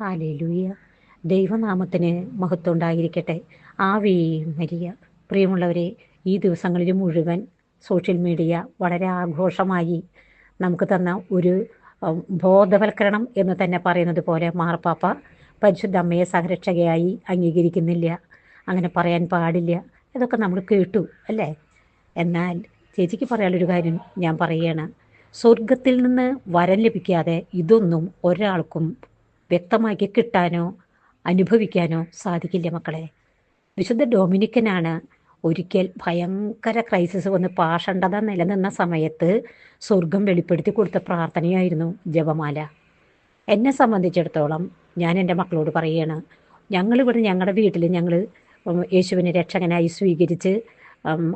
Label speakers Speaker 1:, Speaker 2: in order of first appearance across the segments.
Speaker 1: Hallelujah. ദൈവനാമത്തിന് മഹത്വം ഉണ്ടായിരിക്കട്ടെ. Ave Maria. പ്രിയമുള്ളവരെ ഈ ദിവസങ്ങളിൽ മുഴുവൻ സോഷ്യൽ മീഡിയ വളരെ ആഘോഷമായി നമുക്ക് തന്ന ഒരു ബോധവൽക്കരണം എന്ന് തന്നെ പറയുന്നത് പോലെ മാർപ്പാപ്പ പരിശുദ്ധ അമ്മയെ സംരക്ഷകയായി അംഗീകരിക്കുന്നില്ല. അങ്ങനെ പറയാൻ പാടില്ല. ഇതൊക്കെ നമ്മൾ കേട്ടു അല്ലേ? എന്നാൽ ചേച്ചിക്ക് പറയാനുള്ളൊരു കാര്യം ഞാൻ പറയുകയാണ്. സ്വർഗത്തിൽ നിന്ന് വരം ലഭിക്കാതെ ഇതൊന്നും ഒരാൾക്കും വ്യക്തമാക്കി കിട്ടാനോ അനുഭവിക്കാനോ സാധിക്കില്ല മക്കളെ. വിശുദ്ധ ഡൊമിനിക്കനാണ് ഒരിക്കൽ ഭയങ്കര ക്രൈസിസ് വന്ന് പാഷണ്ഡത നിലനിന്ന സമയത്ത് സ്വർഗം വെളിപ്പെടുത്തി കൊടുത്ത പ്രാർത്ഥനയായിരുന്നു ജപമാല. എന്നെ സംബന്ധിച്ചിടത്തോളം ഞാൻ എന്റെ മക്കളോട് പറയുകയാണ് ഞങ്ങളിവിടെ ഞങ്ങളുടെ വീട്ടിൽ ഞങ്ങൾ യേശുവിനെ രക്ഷകനായി സ്വീകരിച്ച്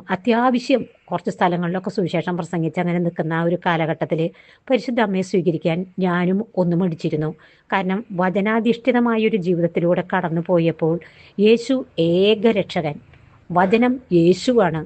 Speaker 1: അത്യാവശ്യം കുറച്ച് സ്ഥലങ്ങളിലൊക്കെ സുവിശേഷം പ്രസംഗിച്ച് അങ്ങനെ നിൽക്കുന്ന ആ ഒരു കാലഘട്ടത്തിൽ പരിശുദ്ധ അമ്മയെ സ്വീകരിക്കാൻ ഞാനും ഒന്ന് മടിച്ചിരുന്നു. കാരണം വചനാധിഷ്ഠിതമായ ഒരു ജീവിതത്തിലൂടെ കടന്നു പോയപ്പോൾ യേശു ഏക രക്ഷകൻ വചനം യേശുവാണ്.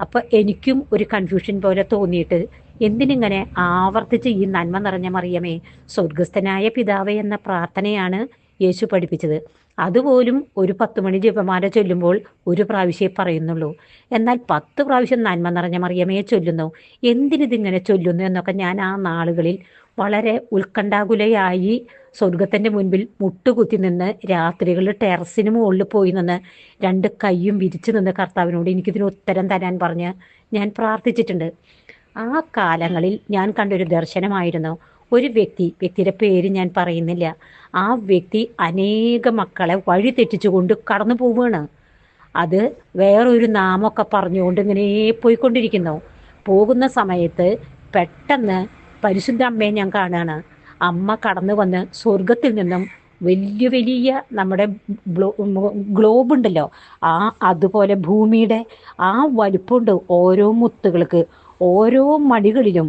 Speaker 1: അപ്പം എനിക്കും ഒരു കൺഫ്യൂഷൻ പോലെ തോന്നിയിട്ട് എന്തിനിങ്ങനെ ആവർത്തിച്ച് ഈ നന്മ നിറഞ്ഞ മറിയമേ സ്വർഗസ്ഥനായ പിതാവേ എന്ന പ്രാർത്ഥനയാണ് യേശു പഠിപ്പിച്ചത്. അതുപോലും ഒരു പത്ത് മണി ജപമാല ചൊല്ലുമ്പോൾ ഒരു പ്രാവശ്യമേ പറയുന്നുള്ളൂ. എന്നാൽ പത്ത് പ്രാവശ്യം നന്മ നിറഞ്ഞ മറിയമേ ചൊല്ലുന്നു. എന്തിനിതിങ്ങനെ ചൊല്ലുന്നു എന്നൊക്കെ ഞാൻ ആ നാളുകളിൽ വളരെ ഉത്കണ്ഠാകുലയായി സ്വർഗത്തിന്റെ മുൻപിൽ മുട്ടുകുത്തി നിന്ന് രാത്രികളിൽ ടെറസിന് മുകളിൽ പോയി നിന്ന് രണ്ട് കൈയും വിരിച്ചു നിന്ന് കർത്താവിനോട് എനിക്കിതിന് ഉത്തരം തരാൻ പറഞ്ഞ് ഞാൻ പ്രാർത്ഥിച്ചിട്ടുണ്ട്. ആ കാലങ്ങളിൽ ഞാൻ കണ്ടൊരു ദർശനമായിരുന്നു. ഒരു വ്യക്തി വ്യക്തിയുടെ പേര് ഞാൻ പറയുന്നില്ല. ആ വ്യക്തി അനേക മക്കളെ വഴി തെറ്റിച്ചുകൊണ്ട് കടന്നു പോവുകയാണ് അത് വേറൊരു നാമൊക്കെ പറഞ്ഞുകൊണ്ട് ഇങ്ങനെ പോയിക്കൊണ്ടിരിക്കുന്നു. പോകുന്ന സമയത്ത് പെട്ടെന്ന് പരിശുദ്ധ അമ്മയെ ഞാൻ കാണുകയാണ് അമ്മ കടന്നു വന്ന് സ്വർഗത്തിൽ നിന്നും വലിയ വലിയ നമ്മുടെ ഗ്ലോബ് ഉണ്ടല്ലോ. ആ അതുപോലെ ഭൂമിയുടെ ആ വലുപ്പമുണ്ട് ഓരോ മുത്തുകൾക്ക് ഓരോ മടികളിലും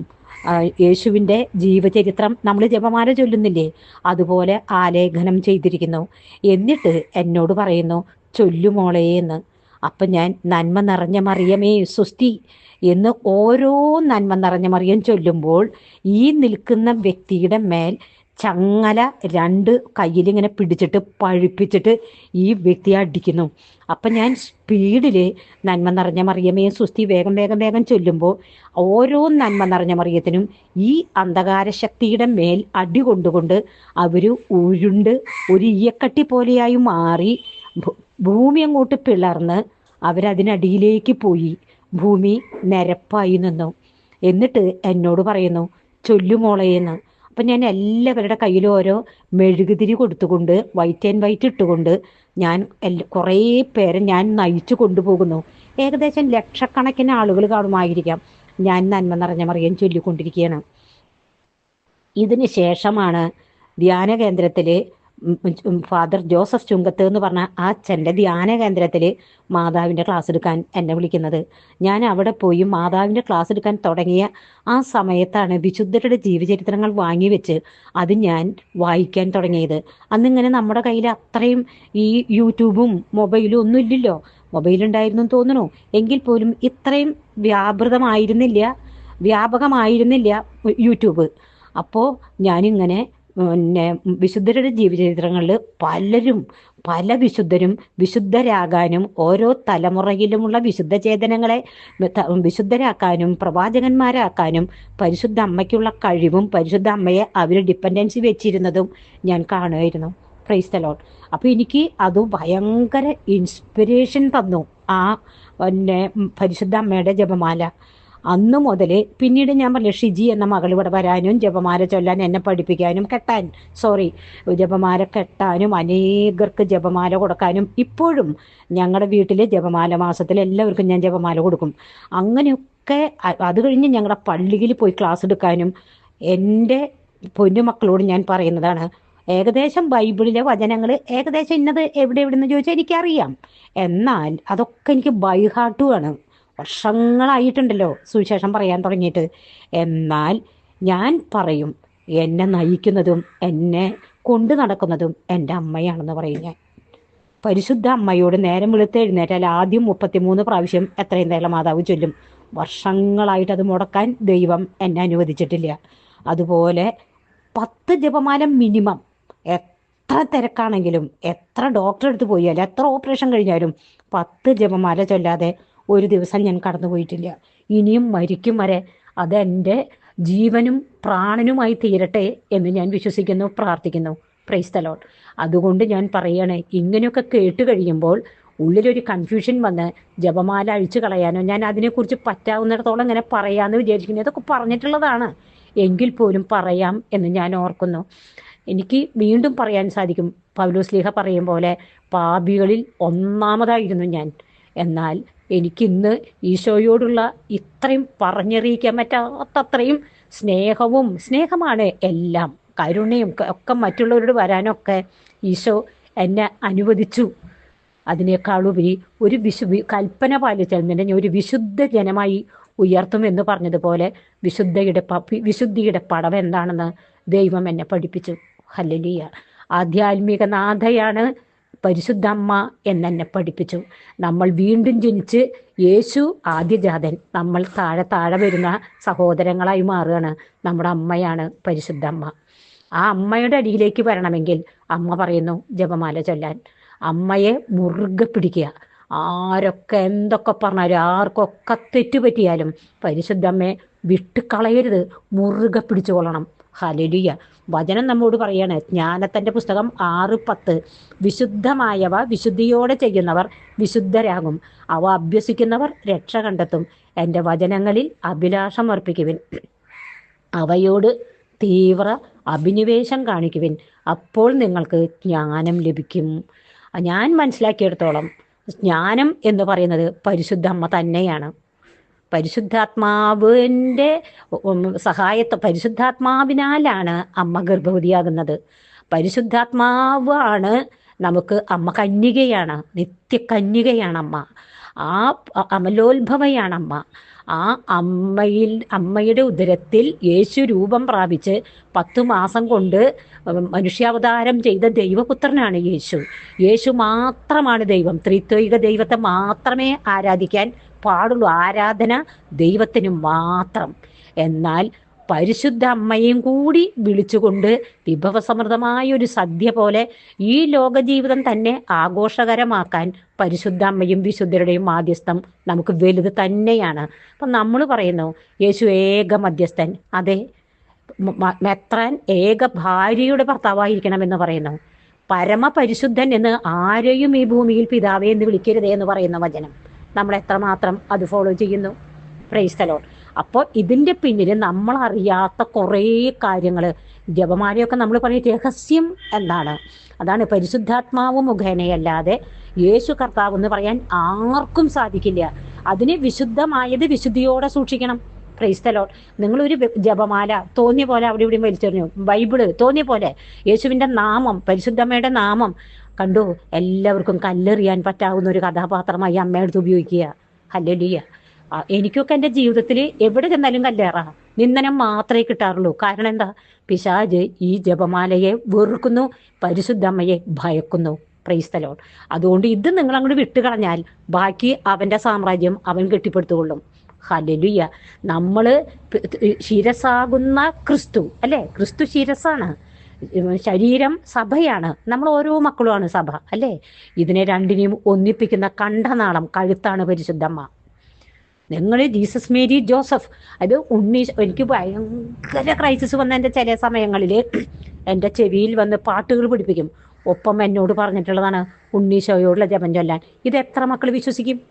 Speaker 1: യേശുവിന്റെ ജീവചരിത്രം നമ്മൾ ജപമാല ചൊല്ലുന്നില്ലേ? അതുപോലെ ആലേഖനം ചെയ്തിരിക്കുന്നു. എന്നിട്ട് എന്നോട് പറയുന്നു ചൊല്ലുമോളേ എന്ന്. അപ്പം ഞാൻ നന്മ നിറഞ്ഞ മറിയമേ സുസ്തി എന്ന് ഓരോ നന്മ നിറഞ്ഞ മറിയം ചൊല്ലുമ്പോൾ ഈ നിൽക്കുന്ന വ്യക്തിയുടെ മേൽ ചങ്ങല രണ്ട് കയ്യിലിങ്ങനെ പിടിച്ചിട്ട് പഴുപ്പിച്ചിട്ട് ഈ വ്യക്തിയെ അടിക്കുന്നു. അപ്പം ഞാൻ സ്പീഡിൽ നന്മ നിറഞ്ഞ മറിയമേ സുസ്തി വേഗം വേഗം വേഗം ചൊല്ലുമ്പോൾ ഓരോ നന്മ നിറഞ്ഞ മറിയത്തിനും ഈ അന്ധകാര ശക്തിയുടെ മേൽ അടി കൊണ്ടുകൊണ്ട് അവർ ഉരുണ്ട് ഒരു ഈയക്കട്ടി പോലെയായി മാറി ഭൂമി അങ്ങോട്ട് പിളർന്ന് അവരതിനടിയിലേക്ക് പോയി. ഭൂമി നിരപ്പായി നിന്നു. എന്നിട്ട് എന്നോട് പറയുന്നു ചൊല്ലുമോളയെന്ന് അപ്പം ഞാൻ എല്ലാവരുടെ കയ്യിലും ഓരോ മെഴുകുതിരി കൊടുത്തുകൊണ്ട് വൈറ്റ് ആൻഡ് വൈറ്റ് ഇട്ടുകൊണ്ട് ഞാൻ കുറേ പേരെ ഞാൻ നയിച്ചു കൊണ്ടുപോകുന്നു. ഏകദേശം ലക്ഷക്കണക്കിന് ആളുകൾ കാണുമായിരിക്കാം. ഞാൻ നന്മ നിറഞ്ഞ മറിയം ചൊല്ലിക്കൊണ്ടിരിക്കുകയാണ്. ഇതിന് ശേഷമാണ് ധ്യാന കേന്ദ്രത്തിൽ ഫാദർ ജോസഫ് ചുങ്കത്ത് എന്ന് പറഞ്ഞ ആ അച്ഛന്റെ ധ്യാന കേന്ദ്രത്തിൽ മാതാവിന്റെ ക്ലാസ് എടുക്കാൻ എന്നെ വിളിക്കുന്നത്. ഞാൻ അവിടെ പോയി മാതാവിന്റെ ക്ലാസ് എടുക്കാൻ തുടങ്ങിയ ആ സമയത്താണ് വിശുദ്ധരുടെ ജീവചരിത്രങ്ങൾ വാങ്ങി വെച്ച് അത് ഞാൻ വായിക്കാൻ തുടങ്ങിയത്. അന്നിങ്ങനെ നമ്മുടെ കയ്യിൽ അത്രയും ഈ യൂട്യൂബും മൊബൈലും ഒന്നും ഇല്ലല്ലോ. മൊബൈൽ ഉണ്ടായിരുന്നു തോന്നുന്നു. എങ്കിൽ പോലും ഇത്രയും വ്യാപൃതമായിരുന്നില്ല വ്യാപകമായിരുന്നില്ല യൂട്യൂബ്. അപ്പോൾ ഞാനിങ്ങനെ പിന്നെ വിശുദ്ധരുടെ ജീവചരിത്രങ്ങളിൽ പലരും പല വിശുദ്ധരും വിശുദ്ധരാകാനും ഓരോ തലമുറയിലുമുള്ള വിശുദ്ധ ചേതനങ്ങളെ വിശുദ്ധരാക്കാനും പ്രവാചകന്മാരാക്കാനും പരിശുദ്ധ അമ്മയ്ക്കുള്ള കഴിവും പരിശുദ്ധ അമ്മയെ അവർ ഡിപ്പെൻഡൻസി വെച്ചിരുന്നതും ഞാൻ കാണുമായിരുന്നു. പ്രൈസ് തലോൺ അപ്പോൾ എനിക്ക് അത് ഭയങ്കര ഇൻസ്പിരേഷൻ തന്നു ആ പിന്നെ പരിശുദ്ധ അമ്മയുടെ ജപമാല. അന്ന് മുതൽ പിന്നീട് ഞാൻ പറഞ്ഞു ഷിജി എന്ന മകൾ ഇവിടെ വരാനും ജപമാല ചൊല്ലാൻ എന്നെ പഠിപ്പിക്കാനും കെട്ടാൻ. സോറി ജപമാല കെട്ടാനും അനേകർക്ക് ജപമാല കൊടുക്കാനും ഇപ്പോഴും ഞങ്ങളുടെ വീട്ടിലെ ജപമാല മാസത്തിൽ എല്ലാവർക്കും ഞാൻ ജപമാല കൊടുക്കും. അങ്ങനെയൊക്കെ അത് കഴിഞ്ഞ് ഞങ്ങളുടെ പള്ളിയിൽ പോയി ക്ലാസ് എടുക്കാനും എന്റെ പൊന്നുമക്കളോട് ഞാൻ പറയുന്നതാണ് ഏകദേശം ബൈബിളിലെ വചനങ്ങൾ ഏകദേശം ഇന്നത് എവിടെ എവിടെ നിന്ന് ചോദിച്ചാൽ എനിക്കറിയാം. എന്നാൽ അതൊക്കെ എനിക്ക് ബൈഹാട്ടുമാണ് വർഷങ്ങളായിട്ടുണ്ടല്ലോ സുവിശേഷം പറയാൻ തുടങ്ങിയിട്ട്. എന്നാൽ ഞാൻ പറയും എന്നെ നയിക്കുന്നതും എന്നെ കൊണ്ടു നടക്കുന്നതും എന്റെ അമ്മയാണെന്ന് പറയും ഞാൻ. പരിശുദ്ധ അമ്മയോട് നേരം വെളുത്ത് എഴുന്നേറ്റാൽ ആദ്യം മുപ്പത്തിമൂന്ന് പ്രാവശ്യം എത്രയും തേല മാതാവ് ചൊല്ലും. വർഷങ്ങളായിട്ട് അത് മുടക്കാൻ ദൈവം എന്നെ അനുവദിച്ചിട്ടില്ല. അതുപോലെ പത്ത് ജപമാലം മിനിമം എത്ര തിരക്കാണെങ്കിലും എത്ര ഡോക്ടറെ അടുത്ത് പോയാലും എത്ര ഓപ്പറേഷൻ കഴിഞ്ഞാലും പത്ത് ജപമാല ചൊല്ലാതെ ഒരു ദിവസം ഞാൻ കടന്നുപോയിട്ടില്ല ഇനിയും മരിക്കും വരെ അതെന്റെ ജീവനും പ്രാണനുമായി തീരട്ടെ എന്ന് ഞാൻ വിശ്വസിക്കുന്നു പ്രാർത്ഥിക്കുന്നു. പ്രൈസ് പ്രൈസ്തലോൺ അതുകൊണ്ട് ഞാൻ പറയണേ ഇങ്ങനെയൊക്കെ കേട്ട് കഴിയുമ്പോൾ ഉള്ളിലൊരു കൺഫ്യൂഷൻ വന്ന് ജപമാല അഴിച്ചു കളയാനോ ഞാൻ അതിനെക്കുറിച്ച് പറ്റാവുന്നിടത്തോളം ഇങ്ങനെ പറയാമെന്ന് വിചാരിക്കുന്നു. ഇതൊക്കെ പറഞ്ഞിട്ടുള്ളതാണ്. എങ്കിൽ പോലും പറയാം എന്ന് ഞാൻ ഓർക്കുന്നു. എനിക്ക് വീണ്ടും പറയാൻ സാധിക്കും. പൗലോസ്ലീഹ പറയും പോലെ പാപികളിൽ ഒന്നാമതായിരുന്നു ഞാൻ. എന്നാൽ എനിക്കിന്ന് ഈശോയോടുള്ള ഇത്രയും പറഞ്ഞറിയിക്കാൻ പറ്റാത്തത്രയും സ്നേഹവും സ്നേഹമാണ് എല്ലാം. കരുണയും ഒക്കെ മറ്റുള്ളവരോട് വരാനൊക്കെ ഈശോ എന്നെ അനുവദിച്ചു. അതിനേക്കാളുപരി ഒരു വിശു കൽപ്പന പാലിച്ചതിനെ ഒരു വിശുദ്ധ ജനമായി ഉയർത്തും എന്ന് പറഞ്ഞതുപോലെ വിശുദ്ധയുടെ വിശുദ്ധിയുടെ പടം എന്താണെന്ന് ദൈവം എന്നെ പഠിപ്പിച്ചു. ഹല്ലലിയ. ആധ്യാത്മിക നാഥയാണ് പരിശുദ്ധമ്മ എന്നെന്നെ പഠിപ്പിച്ചു. നമ്മൾ വീണ്ടും ജനിച്ച് യേശു ആദ്യജാതൻ. നമ്മൾ താഴെ താഴെ വരുന്ന സഹോദരങ്ങളായി മാറുകയാണ് നമ്മുടെ അമ്മയാണ് പരിശുദ്ധമ്മ. ആ അമ്മയുടെ അടിയിലേക്ക് വരണമെങ്കിൽ അമ്മ പറയുന്നു ജപമാല ചൊല്ലാൻ. അമ്മയെ മുറുകെ പിടിക്കുക. ആരൊക്കെ എന്തൊക്കെ പറഞ്ഞാലും ആർക്കൊക്കെ തെറ്റുപറ്റിയാലും പരിശുദ്ധമ്മയെ വിട്ടുകളയരുത്. മുറുകെ പിടിച്ചുകൊള്ളണം ഹലലിയ വചനം നമ്മോട് പറയാണ് ജ്ഞാനത്തിന്റെ പുസ്തകം ആറ് പത്ത്. വിശുദ്ധമായവ വിശുദ്ധിയോടെ ചെയ്യുന്നവർ വിശുദ്ധരാകും. അവ അഭ്യസിക്കുന്നവർ രക്ഷ കണ്ടെത്തും. എന്റെ വചനങ്ങളിൽ അഭിലാഷം അർപ്പിക്കുവിൻ. അവയോട് തീവ്ര അഭിനിവേശം കാണിക്കുവിൻ. അപ്പോൾ നിങ്ങൾക്ക് ജ്ഞാനം ലഭിക്കും. ഞാൻ മനസ്സിലാക്കിയെടുത്തോളം ജ്ഞാനം എന്ന് പറയുന്നത് പരിശുദ്ധ അമ്മ തന്നെയാണ്. പരിശുദ്ധാത്മാവിന്റെ സഹായത്തെ പരിശുദ്ധാത്മാവിനാലാണ് അമ്മ ഗർഭവതിയാകുന്നത്. പരിശുദ്ധാത്മാവാണ് നമുക്ക് അമ്മ കന്യകയാണ് നിത്യ കന്യകയാണ് അമ്മ ആ അമലോത്ഭവയാണ് അമ്മ ആ അമ്മയിൽ അമ്മയുടെ ഉദരത്തിൽ യേശു രൂപം പ്രാപിച്ച് പത്തു മാസം കൊണ്ട് മനുഷ്യാവതാരം ചെയ്ത ദൈവപുത്രനാണ് യേശു. യേശു മാത്രമാണ് ദൈവം. ത്രിത്വിക ദൈവത്തെ മാത്രമേ ആരാധിക്കാൻ പാടുള്ളൂ. ആരാധന ദൈവത്തിന് മാത്രം. എന്നാൽ പരിശുദ്ധ അമ്മയും കൂടി വിളിച്ചുകൊണ്ട് വിഭവസമൃദ്ധമായ ഒരു സദ്യ പോലെ ഈ ലോകജീവിതം തന്നെ ആഘോഷകരമാക്കാൻ പരിശുദ്ധ അമ്മയും വിശുദ്ധരുടെയും മാധ്യസ്ഥം നമുക്ക് വലുത് തന്നെയാണ്. അപ്പം നമ്മൾ പറയുന്നു യേശു ഏക മധ്യസ്ഥൻ. അതെ മെത്രാൻ ഏക ഭാര്യയുടെ ഭർത്താവായിരിക്കണം എന്ന് പറയുന്നു. പരമപരിശുദ്ധൻ എന്ന് ആരെയും ഈ ഭൂമിയിൽ പിതാവേ എന്ന് വിളിക്കരുതേ എന്ന് പറയുന്ന വചനം. നമ്മൾ എത്രമാത്രം അത് ഫോളോ ചെയ്യുന്നു. പ്രൈസ് തലോൺ അപ്പോൾ ഇതിന്റെ പിന്നിൽ നമ്മൾ അറിയാത്ത കുറേ കാര്യങ്ങൾ ജപമാലയൊക്കെ നമ്മൾ പറയും രഹസ്യം എന്താണ്? അതാണ് പരിശുദ്ധാത്മാവ് മുഖേനയല്ലാതെ യേശു കർത്താവ് എന്ന് പറയാൻ ആർക്കും സാധിക്കില്ല. അതിന് വിശുദ്ധമായത് വിശുദ്ധിയോടെ സൂക്ഷിക്കണം. ക്രൈസ്തലോൺ നിങ്ങളൊരു ജപമാല തോന്നിയ പോലെ അവിടെ ഇവിടെയും വലിച്ചെറിഞ്ഞു. ബൈബിൾ തോന്നിയ പോലെ യേശുവിന്റെ നാമം പരിശുദ്ധമ്മയുടെ നാമം കണ്ടു? എല്ലാവർക്കും കല്ലെറിയാൻ പറ്റാവുന്ന ഒരു കഥാപാത്രമായി അമ്മയെടുത്ത് ഉപയോഗിക്കുക. ഹല്ലലിയ എനിക്കൊക്കെ എന്റെ ജീവിതത്തിൽ എവിടെ ചെന്നാലും കല്ലേറ. നിന്ദനം മാത്രമേ കിട്ടാറുള്ളൂ. കാരണം എന്താ? പിശാജ് ഈ ജപമാലയെ വെറുക്കുന്നു പരിശുദ്ധമ്മയെ ഭയക്കുന്നു. പ്രൈസ്തലോൺ അതുകൊണ്ട് ഇത് നിങ്ങൾ അങ്ങോട്ട് വിട്ടുകളഞ്ഞാൽ ബാക്കി അവന്റെ സാമ്രാജ്യം അവൻ കെട്ടിപ്പടുത്തുകൊള്ളും. ഹലലുയ്യ നമ്മൾ ശിരസാകുന്ന ക്രിസ്തു അല്ലേ? ക്രിസ്തു ശിരസാണ് ശരീരം സഭയാണ്. നമ്മൾ ഓരോ മക്കളുമാണ് സഭ അല്ലേ? ഇതിനെ രണ്ടിനെയും ഒന്നിപ്പിക്കുന്ന കണ്ഠനാളം കഴുത്താണ് പരിശുദ്ധമ്മ. നിങ്ങൾ ജീസസ് മേരി ജോസഫ് അത് ഉണ്ണി എനിക്ക് ഭയങ്കര ക്രൈസിസ് വന്ന എന്റെ ചില സമയങ്ങളിൽ എന്റെ ചെവിയിൽ വന്ന് പാട്ടുകൾ പിടിപ്പിക്കും. ഒപ്പം എന്നോട് പറഞ്ഞിട്ടുള്ളതാണ് ഉണ്ണീശോയോടുള്ള ജപം ചൊല്ലാൻ. ഇത് എത്ര മക്കൾ വിശ്വസിക്കും?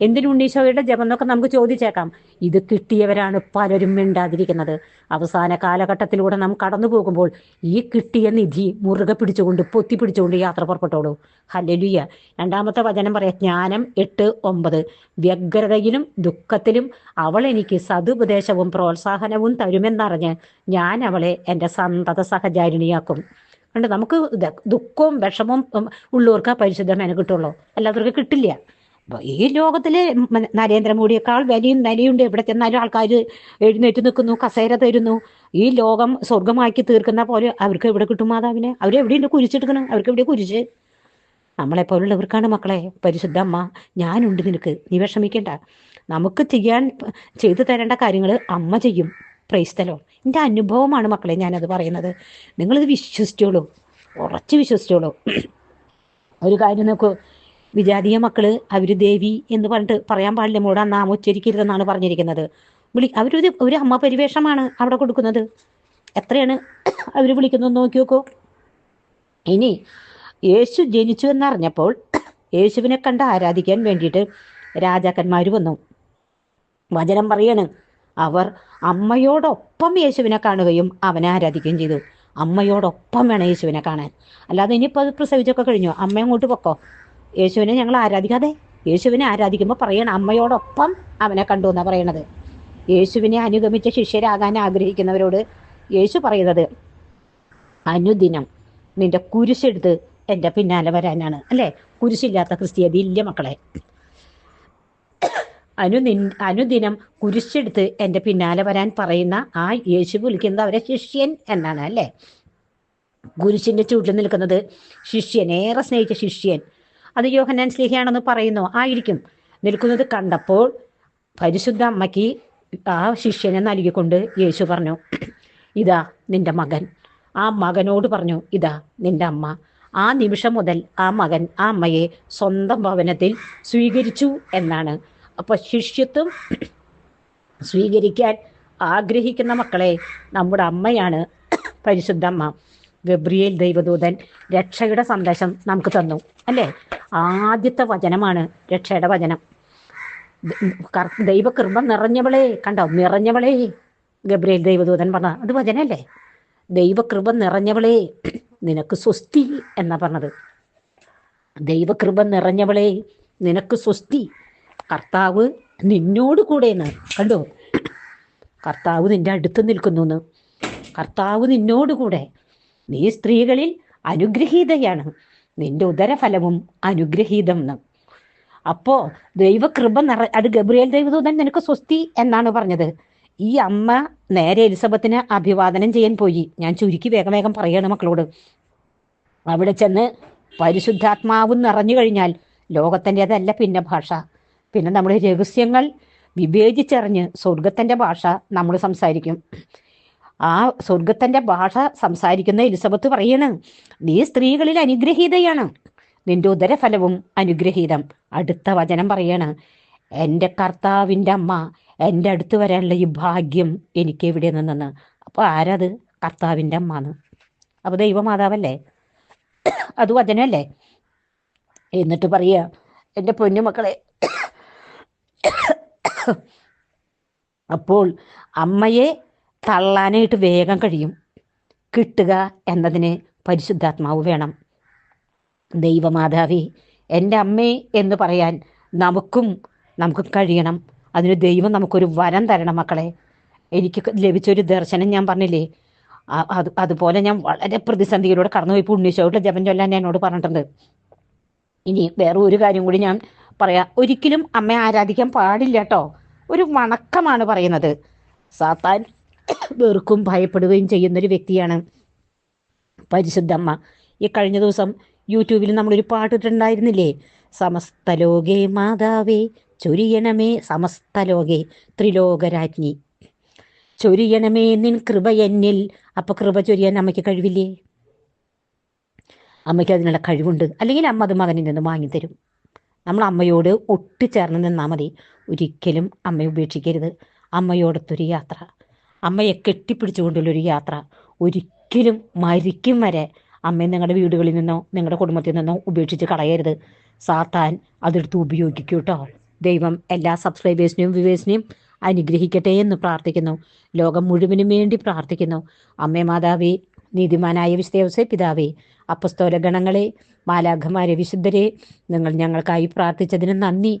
Speaker 1: എന്തിനു ഉണ്ണീശോയുടെ ജപം എന്നൊക്കെ നമുക്ക് ചോദിച്ചേക്കാം. ഇത് കിട്ടിയവരാണ് പലരും മിണ്ടാതിരിക്കുന്നത്. അവസാന കാലഘട്ടത്തിലൂടെ നാം കടന്നു പോകുമ്പോൾ ഈ കിട്ടിയ നിധി മുറുകെ പിടിച്ചുകൊണ്ട് പൊത്തി പിടിച്ചുകൊണ്ട് യാത്ര പുറപ്പെട്ടോളൂ. ഹലലുയ രണ്ടാമത്തെ വചനം പറയാം ജ്ഞാനം എട്ട് ഒമ്പത്. വ്യഗ്രതയിലും ദുഃഖത്തിലും അവൾ എനിക്ക് സതുപദേശവും പ്രോത്സാഹനവും തരുമെന്നറിഞ്ഞ് ഞാൻ അവളെ എന്റെ സന്തത സഹചാരിണിയാക്കും. കണ്ട് നമുക്ക് ദുഃഖവും വിഷമവും ഉള്ളവർക്ക് പരിശുദ്ധം കിട്ടുള്ളൂ. അല്ലാത്തവർക്ക് കിട്ടില്ല. ഈ ലോകത്തിൽ നരേന്ദ്രമോദിയേക്കാൾ വലിയും നിലയുണ്ട്. എവിടെ ചെന്നാലും ആൾക്കാർ എഴുന്നേറ്റ് നിൽക്കുന്നു കസേര തരുന്നു. ഈ ലോകം സ്വർഗമാക്കി തീർക്കുന്ന പോലെ അവർക്ക് എവിടെ കിട്ടും മാതാവിനെ? അവരെവിടെയുണ്ട് കുരിച്ചെടുക്കണം അവർക്ക് എവിടെ കുരിച്ച് നമ്മളെ പോലുള്ളവർക്കാണ് മക്കളെ. പരിശുദ്ധ അമ്മ ഞാനുണ്ട് നിനക്ക്. നീ വിഷമിക്കേണ്ട. നമുക്ക് ചെയ്യാൻ ചെയ്തു തരേണ്ട കാര്യങ്ങൾ അമ്മ ചെയ്യും. പ്രൈസ്തലോ എന്റെ അനുഭവമാണ് മക്കളെ ഞാനത് പറയുന്നത്. നിങ്ങളിത് വിശ്വസിച്ചോളൂ. ഉറച്ചു വിശ്വസിച്ചോളൂ. ഒരു കാര്യം നോക്കൂ. വിജാതീയ മക്കൾ അവർ ദേവി എന്ന് പറഞ്ഞിട്ട് പറയാൻ പാടില്ല. മോടെ നാം ഉച്ചരിക്കരുതെന്നാണ് പറഞ്ഞിരിക്കുന്നത്. വിളി അവരൊരു ഒരു അമ്മ പരിവേഷമാണ് അവിടെ കൊടുക്കുന്നത്. എത്രയാണ് അവർ വിളിക്കുന്നത് നോക്കി നോക്കൂ. ഇനി യേശു ജനിച്ചു എന്നറിഞ്ഞപ്പോൾ യേശുവിനെ കണ്ട് ആരാധിക്കാൻ വേണ്ടിയിട്ട് രാജാക്കന്മാർ വന്നു. വചനം പറയാണ് അവർ അമ്മയോടൊപ്പം യേശുവിനെ കാണുകയും അവനെ ആരാധിക്കുകയും ചെയ്തു. അമ്മയോടൊപ്പം വേണം യേശുവിനെ കാണാൻ. അല്ലാതെ ഇനിയിപ്പോൾ അത് പ്രസവിച്ചൊക്കെ കഴിഞ്ഞു? അമ്മ അങ്ങോട്ട് പൊക്കോ? യേശുവിനെ ഞങ്ങൾ ആരാധിക്കാതെ? യേശുവിനെ ആരാധിക്കുമ്പോൾ പറയണം അമ്മയോടൊപ്പം അവനെ കണ്ടു എന്നാണ് പറയണത്. യേശുവിനെ അനുഗമിച്ച ശിഷ്യരാകാൻ ആഗ്രഹിക്കുന്നവരോട് യേശു പറയുന്നത് അനുദിനം നിന്റെ കുരിശെടുത്ത് എന്റെ പിന്നാലെ വരാനാണ്. അല്ലേ? കുരിശില്ലാത്ത ക്രിസ്തീയത ഇല്ല മക്കളെ. അനുനി അനുദിനം കുരിശെടുത്ത് എന്റെ പിന്നാലെ വരാൻ പറയുന്ന ആ യേശു വിളിക്കുന്നത് അവരെ ശിഷ്യൻ എന്നാണ് അല്ലേ? കുരിശിന്റെ ചൂട്ടിൽ നിൽക്കുന്നത് ശിഷ്യൻ ഏറെ സ്നേഹിച്ച ശിഷ്യൻ. അത് യോഹന്നാൻ സ്ലിഹയാണെന്ന് പറയുന്നു. ആയിരിക്കും. നിൽക്കുന്നത് കണ്ടപ്പോൾ പരിശുദ്ധ അമ്മയ്ക്ക് ആ ശിഷ്യനെ നൽകിക്കൊണ്ട് യേശു പറഞ്ഞു ഇതാ നിന്റെ മകൻ. ആ മകനോട് പറഞ്ഞു ഇതാ നിന്റെ അമ്മ. ആ നിമിഷം മുതൽ ആ മകൻ ആ അമ്മയെ സ്വന്തം ഭവനത്തിൽ സ്വീകരിച്ചു എന്നാണ്. അപ്പൊ ശിഷ്യത്വം സ്വീകരിക്കാൻ ആഗ്രഹിക്കുന്ന മക്കളെ നമ്മുടെ അമ്മയാണ് പരിശുദ്ധ അമ്മ. ഗബ്രിയേൽ ദൈവദൂതൻ രക്ഷയുടെ സന്ദേശം നമുക്ക് തന്നു. അല്ലേ? ആദ്യത്തെ വചനമാണ് രക്ഷയുടെ വചനം. ദൈവകൃപ നിറഞ്ഞവളെ കണ്ടോ? നിറഞ്ഞവളെ ഗബ്രിയേൽ ദൈവദൂതൻ പറഞ്ഞ അത് വചനല്ലേ? ദൈവകൃപ നിറഞ്ഞവളെ നിനക്ക് സ്വസ്തി എന്നാ പറഞ്ഞത്. ദൈവകൃപ നിറഞ്ഞവളെ നിനക്ക് സ്വസ്തി. കർത്താവ് നിന്നോട് കൂടെയെന്ന് കണ്ടോ? കർത്താവ് നിന്റെ അടുത്ത് നിൽക്കുന്നു കർത്താവ് നിന്നോട് കൂടെ നീ സ്ത്രീകളിൽ അനുഗ്രഹീതയാണ്. നിന്റെ ഉദരഫലവും അനുഗ്രഹീതം അപ്പോ ദൈവകൃപ നിറ അത് ഗബ്രിയേൽ ദൈവദൂതൻ നിനക്ക് സ്വസ്തി എന്നാണ് പറഞ്ഞത്. ഈ അമ്മ നേരെ എലിസബത്തിന് അഭിവാദനം ചെയ്യാൻ പോയി. ഞാൻ ചുരുക്കി വേഗം വേഗം പറയാണ് മക്കളോട്. അവിടെ ചെന്ന് പരിശുദ്ധാത്മാവ് നിറഞ്ഞു കഴിഞ്ഞാൽ ലോകത്തിന്റെതല്ല പിന്നെ ഭാഷ. പിന്നെ നമ്മുടെ രഹസ്യങ്ങൾ വിവേചിച്ചറിഞ്ഞ് സ്വർഗത്തിന്റെ ഭാഷ നമ്മൾ സംസാരിക്കും. ആ സ്വർഗത്തിന്റെ ഭാഷ സംസാരിക്കുന്ന എലിസബത്ത് പറയണ് നീ സ്ത്രീകളിൽ അനുഗ്രഹീതയാണ്. നിന്റെ ഉദരഫലവും അനുഗ്രഹീതം. അടുത്ത വചനം പറയാണ് എന്റെ കർത്താവിന്റെ അമ്മ എന്റെ അടുത്ത് വരാനുള്ള ഈ ഭാഗ്യം എനിക്ക് എവിടെ നിന്നെന്ന്. അപ്പൊ ആരത്? കർത്താവിന്റെ അമ്മ എന്ന് അപ്പൊ ദൈവമാതാവല്ലേ? അത് വചനമല്ലേ? എന്നിട്ട് പറയുക എന്റെ പൊന്നുമക്കളെ അപ്പോൾ അമ്മയെ തള്ളാനായിട്ട് വേഗം കഴിയും. കിട്ടുക എന്നതിന് പരിശുദ്ധാത്മാവ് വേണം. ദൈവമാതാവി എന്റെ അമ്മേ എന്ന് പറയാൻ നമുക്കും നമുക്ക് കഴിയണം. അതിന് ദൈവം നമുക്കൊരു വരം തരണം മക്കളെ. എനിക്ക് ലഭിച്ചൊരു ദർശനം ഞാൻ പറഞ്ഞില്ലേ? അത് അതുപോലെ ഞാൻ വളരെ പ്രതിസന്ധിയിലൂടെ കടന്നുപോയി പുണ്യശോട്ടുള്ള ജപം ചൊല്ലാൻ എന്നോട് പറഞ്ഞിട്ടുണ്ട്. ഇനി വേറെ ഒരു കാര്യം കൂടി ഞാൻ പറയാം. ഒരിക്കലും അമ്മയെ ആരാധിക്കാൻ പാടില്ല കേട്ടോ ഒരു വണക്കമാണ് പറയുന്നത്. സാത്താൻ വെറുക്കും ഭയപ്പെടുകയും ചെയ്യുന്നൊരു വ്യക്തിയാണ് പരിശുദ്ധമ്മ. ഈ കഴിഞ്ഞ ദിവസം യൂട്യൂബിൽ നമ്മളൊരു പാട്ടിട്ടുണ്ടായിരുന്നില്ലേ? സമസ്ത ലോകേ മാതാവേ ചൊരിയണമേ സമസ്ത ലോകേ ത്രിലോകരാജ്ഞി. ചൊരിയണമേ നിൻ കൃപ എന്നിൽ. അപ്പൊ കൃപ ചൊരിയാൻ അമ്മയ്ക്ക് കഴിവില്ലേ? അമ്മയ്ക്ക് അതിനുള്ള കഴിവുണ്ട്. അല്ലെങ്കിൽ അമ്മ അത് മകനിൽ നിന്ന് വാങ്ങിത്തരും. നമ്മൾ അമ്മയോട് ഒട്ടിച്ചേർന്ന് നിന്നാൽ മതി. ഒരിക്കലും അമ്മയെ ഉപേക്ഷിക്കരുത്. അമ്മയോടൊത്തൊരു യാത്ര. അമ്മയെ കെട്ടിപ്പിടിച്ചുകൊണ്ടുള്ളൊരു യാത്ര. ഒരിക്കലും മരിക്കും വരെ അമ്മയെ നിങ്ങളുടെ വീടുകളിൽ നിന്നോ നിങ്ങളുടെ കുടുംബത്തിൽ നിന്നോ ഉപേക്ഷിച്ച് കളയരുത്. സാത്താൻ അതെടുത്ത് ഉപയോഗിക്കൂ കേട്ടോ ദൈവം എല്ലാ സബ്സ്ക്രൈബേഴ്സിനെയും വ്യൂവേഴ്സിനെയും അനുഗ്രഹിക്കട്ടെ എന്ന് പ്രാർത്ഥിക്കുന്നു. ലോകം മുഴുവനും വേണ്ടി പ്രാർത്ഥിക്കുന്നു. അമ്മേ മാതാവേ നീതിമാനായ വിശ്വസെ പിതാവേ അപ്പസ്തോല ഗണങ്ങളെ മാലാഖമാരെ വിശുദ്ധരെ നിങ്ങൾ ഞങ്ങൾക്കായി പ്രാർത്ഥിച്ചതിന് നന്ദി.